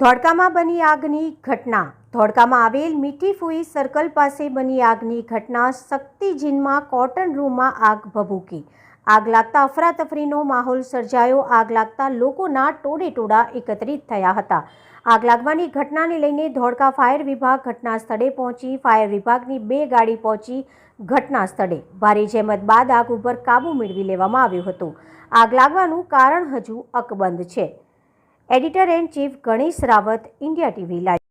ધોળકામાં બની આગની ઘટના. ધોળકામાં આવેલ મીઠી ફૂઈ સર્કલ પાસે બની આગની ઘટના. શક્તિજીનમાં કોટન રૂમમાં આગ ભભૂકી. આગ લાગતા અફરાતફરીનો માહોલ સર્જાયો. આગ લાગતા લોકોના ટોળે ટોળા એકત્રિત થયા હતા. આગ લાગવાની ઘટનાને લઈને ધોળકા ફાયર વિભાગ ઘટના સ્થળે પહોંચી. ફાયર વિભાગની બે ગાડી પહોંચી ઘટના સ્થળે ભારે જહેમત બાદ આગ ઉપર કાબૂ મેળવી લેવામાં આવ્યો હતો. આગ લાગવાનું કારણ હજુ અકબંધ છે. editor and chief Ganesh Rawat India TV live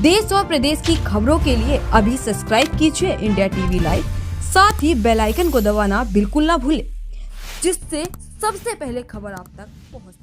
देश और प्रदेश की खबरों के लिए अभी सब्सक्राइब कीजिए इंडिया टीवी लाइव साथ ही बेल आइकन को दबाना बिल्कुल ना भूलें जिससे सबसे पहले खबर आप तक पहुंच